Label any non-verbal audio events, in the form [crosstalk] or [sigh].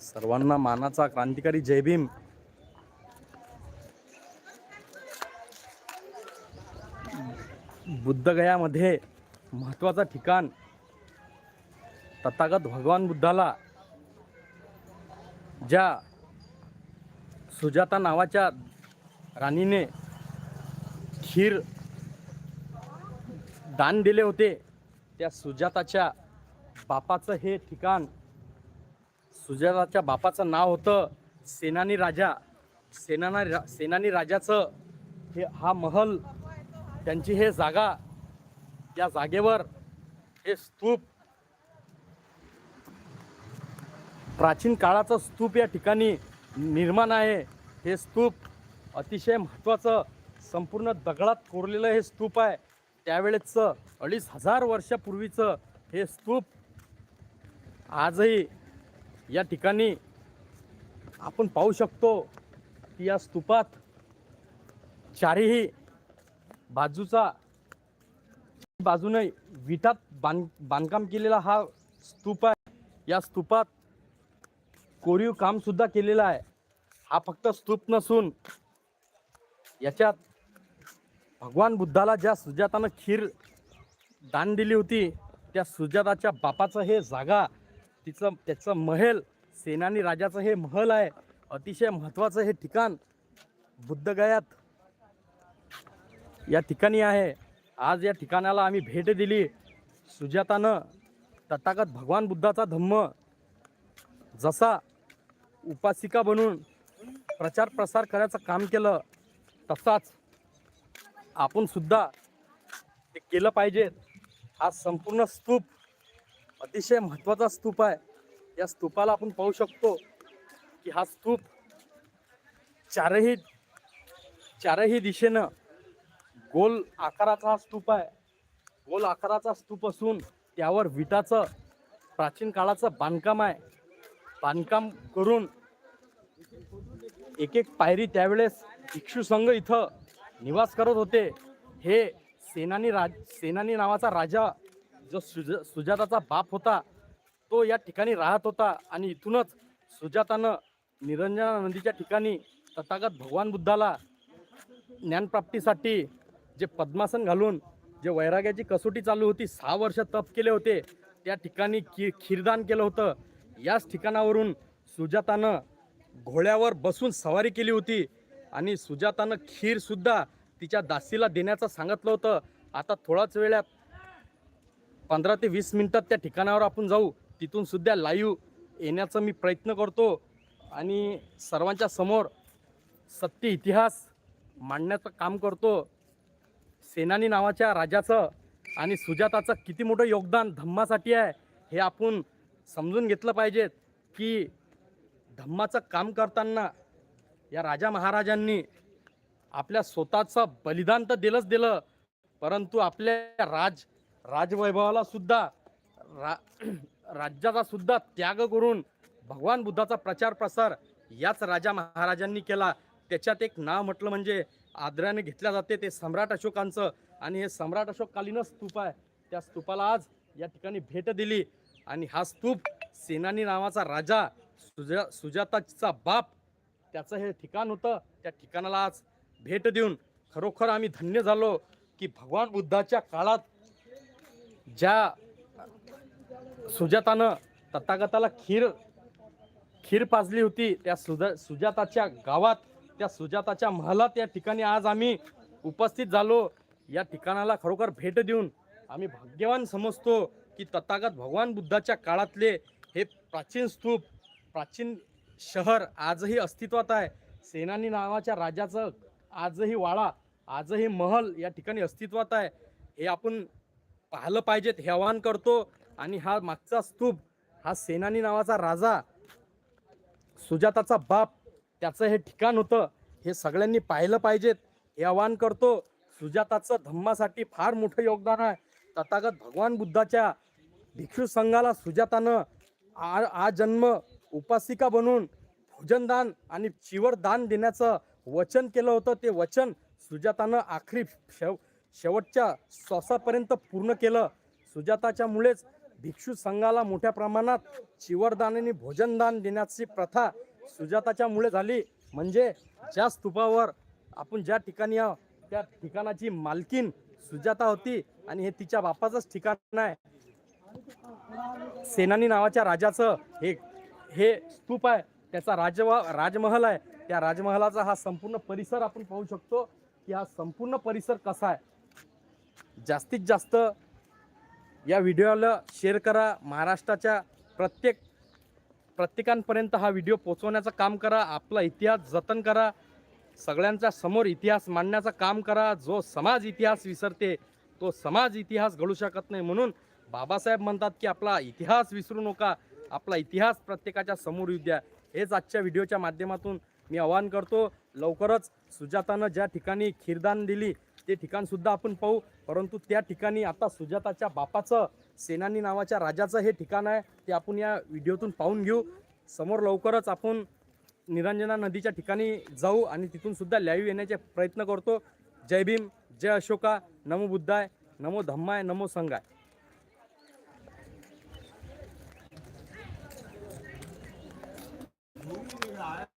सर्वांना मानाचा क्रांतिकारी जय भीम. बुद्धगयामध्ये महत्वाचं ठिकाण तथागत भगवान बुद्धाला ज्या सुजाता नावाच्या राणीने खीर दान दिले होते त्या सुजाताच्या बापाचं हे ठिकाण सुजाताच्या बापाचं नाव होतं सेनानी राजा. सेनाना रा सेनानी राजाचं हे हा महल त्यांची हे जागा या जागेवर हे स्तूप प्राचीन काळाचं स्तूप या ठिकाणी निर्माण आहे. हे स्तूप अतिशय महत्त्वाचं संपूर्ण दगडात कोरलेलं हे स्तूप आहे. त्यावेळेचं अडीच हजार वर्षापूर्वीचं हे स्तूप आजही या ठिकाणी आपण पाहू शकतो की या स्तूपात चारीही बाजूचा बाजूने विटात बांध बांधकाम केलेला हा स्तूप आहे. या स्तूपात कोरीव कामसुद्धा केलेलं आहे. हा फक्त स्तूप नसून याच्यात भगवान बुद्धाला ज्या सुजातानं खीर दान दिली होती त्या सुजाताच्या बापाचं हे जागा तिचं त्याचं महल सेनानी राजाचं हे महल आहे अतिशय महत्त्वाचं हे ठिकाण बुद्धगयात या ठिकाणी आहे. आज या ठिकाणाला आम्ही भेट दिली. सुजातानं तथागत भगवान बुद्धाचा धम्म जसा उपासिका बनून प्रचार प्रसार करायचं काम केलं तसाच आपण सुद्धा ते केलं पाहिजे. हा संपूर्ण स्तूप अतिशय महत्त्वाचा स्तूप आहे. या स्तूपाला आपण पाहू शकतो की हा स्तूप चारही चारही दिशेनं गोल आकाराचा हा स्तूप आहे. गोल आकाराचा स्तूप असून त्यावर विटाचं प्राचीन काळाचं बांधकाम आहे. बांधकाम करून एक एक पायरी त्यावेळेस भिक्षू संघ इथं निवास करत होते. हे सेनानी राज सेनानी नावाचा राजा जो सुज सुजाताचा बाप होता तो या ठिकाणी राहत होता आणि इथूनच सुजातानं निरंजना नदीच्या ठिकाणी तथागत भगवान बुद्धाला ज्ञानप्राप्तीसाठी जे पद्मासन घालून जे वैराग्याची कसोटी चालू होती सहा वर्ष तप केले होते त्या ठिकाणी कि खीरदान केलं होतं. याच ठिकाणावरून सुजातानं घोड्यावर बसून सवारी केली होती. आणि सुजातानं खीरसुद्धा तिच्या दासीला देण्याचं सांगितलं होतं. आता थोड्याच वेळात पंधरा ते वीस मिनटात त्या ठिकाणावर आपण जाऊ. तिथून सुद्धा लाईव्ह येण्याचा मी प्रयत्न करतो. आणि सर्वांच्या समोर सत्य इतिहास मांडण्याचं काम करतो. सेनानी नावाच्या राजाचं आणि सुजाताचं किती मोठं योगदान धम्मासाठी आहे हे आपण समजून घेतलं पाहिजेत की धम्माचं काम करताना या राजा महाराजांनी आपल्या स्वतःचं बलिदान तर दिलंच दिलं परंतु आपल्या राज राजवैभवाला सुद्धा रा [clears throat] राज्याचा सुद्धा त्याग करून भगवान बुद्धाचा प्रचार प्रसार याच राजा महाराजांनी केला. त्याच्यात एक नाव म्हटलं म्हणजे आदराने घेतल्या जाते ते सम्राट अशोकांचं. आणि हे सम्राट अशोककालीनच स्तूप आहे. त्या स्तूपाला आज या ठिकाणी भेट दिली. आणि हा स्तूप सेनानी नावाचा राजा सुजा सुजाताचा बाप त्याचं हे ठिकाण होतं. त्या ठिकाणाला आज भेट देऊन खरोखर आम्ही धन्य झालो की भगवान बुद्धाच्या काळात ज्या सुजातानं तथागताला खीर खीर पाजली होती त्या सुजा सुजाताच्या गावात त्या सुजाताच्या महालात या ठिकाणी आज आम्ही उपस्थित झालो. या ठिकाणाला खरोखर भेट देऊन आम्ही भाग्यवान समजतो की तथागत भगवान बुद्धाच्या काळातले हे प्राचीन स्तूप प्राचीन शहर आजही अस्तित्वात आहे. सेनानी नावाच्या राजाचं आजही वाडा आजही महल या ठिकाणी अस्तित्वात आहे. हे आपण पाहिलं पाहिजेत हे आवाहन करतो. आणि हा मागचा स्तूप हा सेनानी नावाचा राजा सुजाताचा बाप त्याचं हे ठिकाण होतं. हे सगळ्यांनी पाहिलं पाहिजेत हे आवाहन करतो. सुजाताचं धम्मासाठी फार मोठं योगदान आहे. तथागत भगवान बुद्धाच्या भिक्षू संघाला सुजातानं आ आजन्म जन्म उपासिका बनून भोजनदान आणि चिवरदान देण्याचं वचन केलं होतं. ते वचन सुजातानं आखरी शेव शेवटच्या श्वासापर्यंत पूर्ण केलं. सुजाताच्यामुळेच भिक्षू संघाला मोठ्या प्रमाणात चिवरदान आणि भोजनदान देण्याची प्रथा सुजाताच्यामुळे झाली. म्हणजे ज्या स्तूपावर आपण ज्या ठिकाणी आहोत त्या ठिकाणाची मालकीन सुजाता होती आणि हे तिच्या बापाचंच ठिकाण आहे. सेनानी नावाच्या राजाचं हे हे स्तूप आहे त्याचा राजवा राजमहल आहे. त्या राजमहलाचा हा संपूर्ण परिसर आपण पाहू शकतो की हा संपूर्ण परिसर कसा आहे. जास्तीत जास्त या व्हिडिओला शेअर करा. महाराष्ट्राच्या प्रत्येक प्रत्येकांपर्यंत हा व्हिडिओ पोचवण्याचं काम करा. आपला इतिहास जतन करा. सगळ्यांच्या समोर इतिहास मांडण्याचं काम करा. जो समाज इतिहास विसरते तो समाज इतिहास घडू शकत नाही म्हणून बाबासाहेब म्हणतात की आपला इतिहास विसरू नका. आपला इतिहास प्रत्येकाच्या समोर येऊ द्या. हेच आजच्या व्हिडिओच्या माध्यमातून मी आवाहन करतो. लवकरच सुजातानं ज्या ठिकाणी खीरदान दिली ते ठिकाणसुद्धा आपण पाहू. परंतु त्या ठिकाणी आता सुजाताच्या बापाचं सेनानी नावाच्या राजाचं हे ठिकाण आहे ते आपण या व्हिडिओतून पाहून घेऊ. समोर लवकरच आपण निरंजना नदीच्या ठिकाणी जाऊ आणि तिथूनसुद्धा लाईव्ह येण्याचे प्रयत्न करतो. जय भीम जय अशोका नमो बुद्धाय नमो धम्माय नमो संघाय 干啥呀